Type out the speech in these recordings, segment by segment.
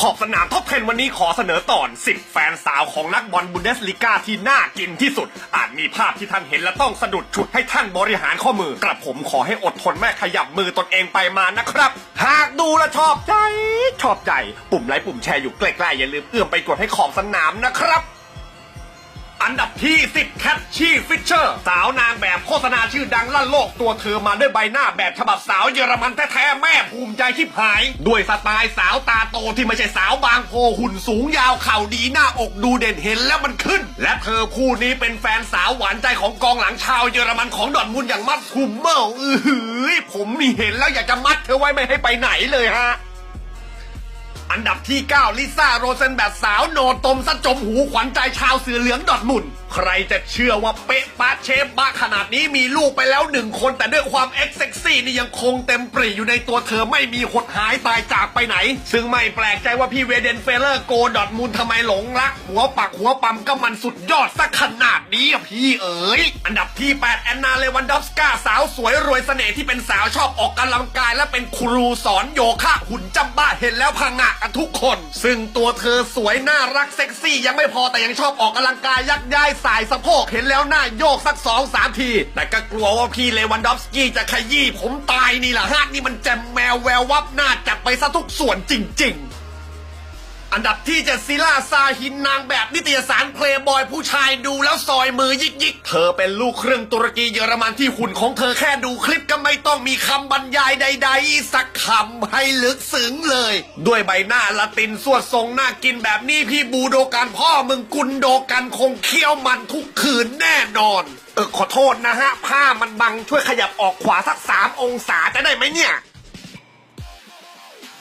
ขอบสนามท็อปเทนวันนี้ขอเสนอตอน 10 แฟนสาวของนักบอลบุนเดสลิก้าที่น่ากินที่สุด อาจมีภาพที่ท่านเห็นและต้องสะดุดฉุดให้ท่านบริหารข้อมือกระผมขอให้อดทนแม่ขยับมือตนเองไปมานะครับ หากดูและชอบใจ ชอบใจ ปุ่มไลค์ปุ่มแชร์อยู่ใกล้ๆอย่าลืมเอื้อมไปกดให้ขอบสนามนะครับ อันดับที่ 10 แคทชี่ฟิชเชอร์ สาวนางแบบโฆษณาชื่อดังลั่นโลกตัวเธอมาด้วยใบหน้าแบบฉบับสาวเยอรมันแท้ๆแม่ภูมิใจที่หาย ด้วยสไตล์สาวตาโตที่ไม่ใช่สาวบางโพหุ่นสูงยาวเข่าดีหน้าอกดูเด่นเห็นแล้วมันขึ้น และเธอคู่นี้เป็นแฟนสาวหวานใจของกองหลังชาวเยอรมันของดอร์ทมุนอย่างมัดคุมเมลอือหือผมมีเห็นแล้วอยากจะมัดเธอไว้ไม่ให้ไปไหนเลยฮะ อันดับที่ 9 ลิซ่าโรเซนแบบสาวโนตมซะจมหูขวัญใจชาวเสือเหลืองดอดมุน ใครจะเชื่อว่าเป๊ะปะเชฟบะขนาดนี้มีลูกไปแล้วหนึ่งคนแต่ด้วยความเอ็กเซ็กซี่นี่ยังคงเต็มปรีอยู่ในตัวเธอไม่มีหดหายตายจากไปไหน ซึ่งไม่แปลกใจว่าพี่เวเดนเฟเลอร์โกดอดมูลทำไมหลงรัก หัวปักหัวปั๊มก็มันสุดยอดสักขนาดนี้พี่เอ๋ยอันดับที่ 8 แอนนาเลวันดอฟสกาสาวสวยรวยเสน่ห์ที่เป็นสาวชอบออกกำลังกายและเป็นครูสอนโยคะหุ่นจำบ้าเห็นแล้วพังงะกันทุกคน ซึ่งตัวเธอสวยน่ารักเซ็กซี่ยังไม่พอแต่ยังชอบออกกำลังกายยักย้ายสายสะโพกเห็นแล้วหน้าโยกสักสองสามที แต่ก็กลัวว่าพี่เลวันดอฟสกี้จะขยี้ผมตายนี่แหละฮะนี่มันแจมแมวแวววับหน้าจัดไปซะทุกส่วนจริง ๆ อันดับที่เจ็ดซิล่าซาฮินนางแบบนิตยสารเพลย์บอยผู้ชายดูแล้วซอยมือยิกยิกๆเธอเป็นลูกครึ่งตุรกีเยอรมันที่หุ่นของเธอแค่ดูคลิปก็ไม่ต้องมีคำบรรยายใด ๆ สักคำให้ลึกซึ้งเลย ด้วยใบหน้าละตินสวดทรงน่ากินแบบนี้พี่บูโดกันพ่อมึงกุนโดกันคงเคี้ยวมันทุกคืนแน่นอนเออขอโทษนะฮะ ผ้ามันบังช่วยขยับออกขวาสักสามองศาจะได้ไหมเนี่ย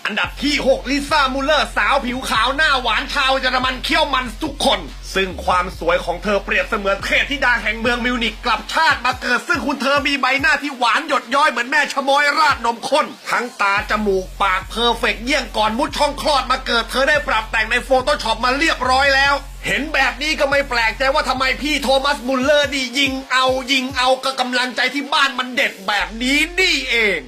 อันดับที่ 6 ลิซ่ามูลเลอร์สาวผิวขาวหน้าหวานชาวเยอรมันเขี้ยวมันทุกคน ซึ่งความสวยของเธอเปรียบเสมือนเทพธิดาแห่งเมืองมิวนิกกลับชาติมาเกิด ซึ่งคุณเธอมีใบหน้าที่หวานหยดย้อยเหมือนแม่ชะมอยราดนมข้น ทั้งตาจมูกปากเพอร์เฟกต์เยี่ยงก่อนมุดช่องคลอดมาเกิดเธอได้ปรับแต่งในโฟโต้ช็อปมาเรียบร้อยแล้วเห็นแบบนี้ก็ไม่แปลกใจว่าทำไมพี่โทมัสมุลเลอร์นี่ยิงเอายิงเอาก็กำลังใจที่บ้านมันเด็ดแบบนี้นี่เอง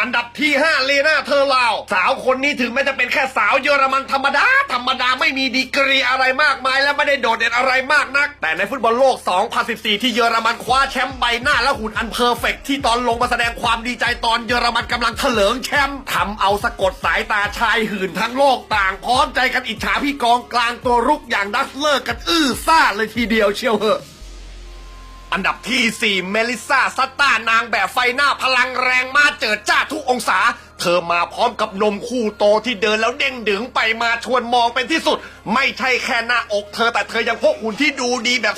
อันดับที่ 5 เลนาเธอร์ลาว สาวคนนี้ถึงแม้จะเป็นแค่สาวเยอรมันธรรมดา ธรรมดาไม่มีดีกรีอะไรมากมายและไม่ได้โดดเด่นอะไรมากนัก แต่ในฟุตบอลโลก 2014 ที่เยอรมันคว้าแชมป์ใบหน้าและหุ่นอันเพอร์เฟกต์ที่ตอนลงมาแสดงความดีใจตอนเยอรมันกำลังเถลิงแชมป์ทำเอาสะกดสายตาชายหื่นทั้งโลกต่างพร้อมใจกันอิจฉาพี่กองกลางตัวรุกอย่างดัสเลอร์กันอื้อซ่าเลยทีเดียวเชียวเหอะ อันดับที่ 4 เมลิซาซัตตานางแบบไฟหน้าพลังแรงมาเจิดจ้าทุกองศา เธอมาพร้อมกับนมคู่โตที่เดินแล้วเด้งดึงไปมาชวนมองเป็นที่สุด ไม่ใช่แค่หน้าอกเธอแต่เธอยังพกหุ่นที่ดูดีแบบ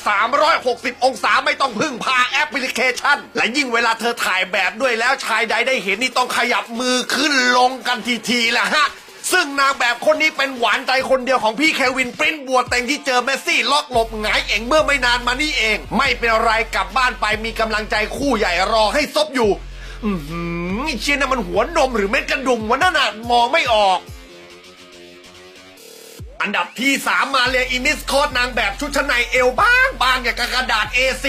360 องศาไม่ต้องพึ่งพาแอปพลิเคชัน และยิ่งเวลาเธอถ่ายแบบด้วยแล้วชายใดได้เห็นนี่ต้องขยับมือขึ้นลงกันทีๆแหละฮะ ซึ่งนางแบบคนนี้เป็นหวานใจคนเดียวของพี่เควินปริ้นบัวเต็งที่เจอเมสซี่ล็อกหลบหงายเองเมื่อไม่นานมานี่เอง ไม่เป็นไรกลับบ้านไปมีกำลังใจคู่ใหญ่รอให้ซบอยู่ อือหือเชียนะมันหัวนมหรือเม็ดกระดุมวะนั่นน่ะมองไม่ออกอันดับที่ 3 มาเรียอินิสโคตนางแบบชุดชั้นในเอวบางบางอย่างกับกระดาษ A4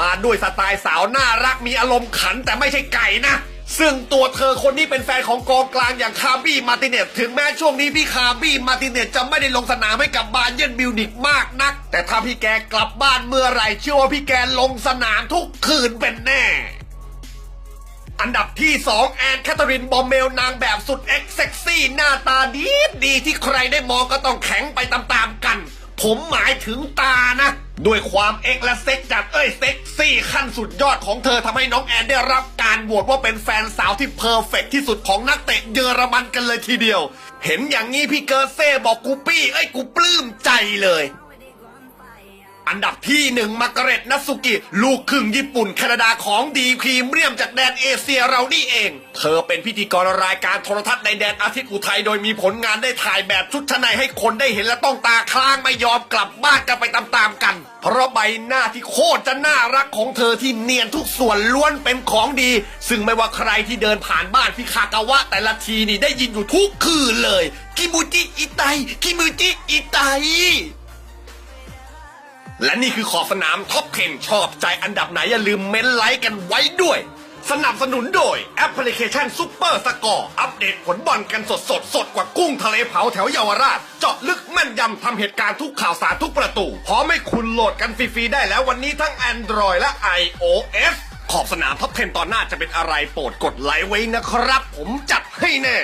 มาด้วยสไตล์สาวน่ารักมีอารมณ์ขันแต่ไม่ใช่ไก่นะ ซึ่งตัวเธอคนนี้เป็นแฟนของกองกลางอย่างคาร์บี้มาติเนตถึงแม้ช่วงนี้พี่คาร์บี้มาติเนตจะไม่ได้ลงสนามให้กับบาเยร์นบิวนิกมากนัก แต่ถ้าพี่แกกลับบ้านเมื่อไหร่เชื่อว่าพี่แกลงสนามทุกคืนเป็นแน่ อันดับที่ 2 แอนแคทเธอรินบอมเมลนางแบบสุดเอ็กเซ็กซี่หน้าตาดีดีที่ใครได้มองก็ต้องแข็งไปตามๆกัน ผมหมายถึงตานะ ด้วยความเอ็กและเซ็กจัดเอ้ยเซ็กซี่ขั้นสุดยอดของเธอทำให้น้องแอนได้รับการโหวตว่าเป็นแฟนสาวที่เพอร์เฟกต์ที่สุดของนักเตะเยอรมันกันเลยทีเดียว เห็นอย่างนี้พี่เกอร์เซ่บอกกูปี้เอ้ยกูปลื้มใจเลย อันดับที่หนึ่งมาร์กาเร็ตนัสุกิ ลูกครึ่งญี่ปุ่นแคนาดาของดีพรีเมียมจากแดนเอเชียเรานี่เอง เธอเป็นพิธีกรรายการโทรทัศน์ในแดนอาทิตย์อุทัยโดยมีผลงานได้ถ่ายแบบชุดชั้นในให้คนได้เห็นและต้องตาค้างไม่ยอมกลับบ้านกันไปตามๆกัน เพราะใบหน้าที่โคตรจะน่ารักของเธอที่เนียนทุกส่วนล้วนเป็นของดี ซึ่งไม่ว่าใครที่เดินผ่านบ้านพิคากาวะ แต่ละทีนี่ได้ยินอยู่ทุกคืนเลยกิมูจิอิไตกิมูจิอิไต และนี่คือขอบสนามท็อป10ชอบใจอันดับไหนอย่าลืมเม้นไลค์กันไว้ด้วย สนับสนุนโดยแอปพลิเคชันซุปเปอร์สกอร์อัปเดตผลบอลกันสดสดสดกว่ากุ้งทะเลเผาแถวเยาวราช เจาะลึกแม่นยำทำเหตุการณ์ทุกข่าวสารทุกประตู พร้อมให้คุณโหลดกันฟรีๆได้แล้ววันนี้ทั้ง Android และ iOS ขอบสนามท็อป10ตอนหน้าจะเป็นอะไรโปรดกดไลค์ไว้นะครับ ผมจัดให้แน่